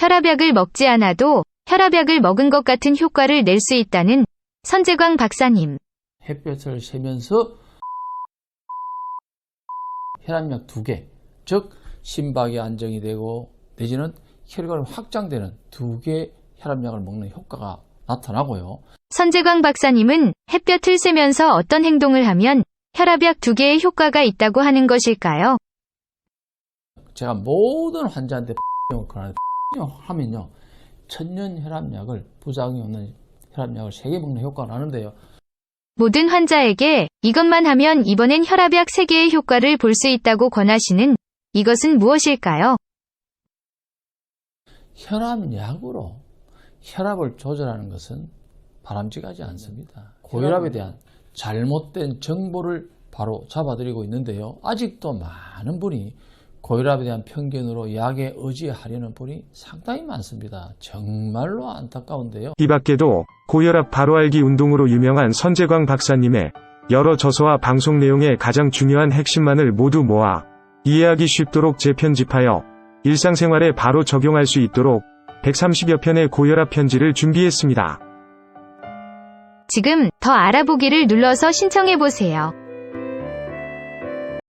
혈압약을 먹지 않아도 혈압약을 먹은 것 같은 효과를 낼 수 있다는 선재광 박사님. 햇볕을 쐬면서 혈압약 두 개, 즉 심박이 안정이 되고 내지는 혈관이 확장되는 두 개 혈압약을 먹는 효과가 나타나고요. 선재광 박사님은 햇볕을 쐬면서 어떤 행동을 하면 혈압약 두 개의 효과가 있다고 하는 것일까요? 제가 모든 환자한테 권하는 하면요. 천년 혈압약을 부작용이 없는 혈압약을 세개 먹는 효과가 나는데요. 모든 환자에게 이것만 하면 이번엔 혈압약 3개의 효과를 볼 수 있다고 권하시는 이것은 무엇일까요? 혈압약으로 혈압을 조절하는 것은 바람직하지 않습니다. 고혈압에 대한 잘못된 정보를 바로 잡아드리고 있는데요. 아직도 많은 분이 고혈압에 대한 편견으로 약에 의지하려는 분이 상당히 많습니다. 정말로 안타까운데요. 이 밖에도 고혈압 바로 알기 운동으로 유명한 선재광 박사님의 여러 저서와 방송 내용의 가장 중요한 핵심만을 모두 모아 이해하기 쉽도록 재편집하여 일상생활에 바로 적용할 수 있도록 130여 편의 고혈압 편지를 준비했습니다. 지금 더 알아보기를 눌러서 신청해보세요.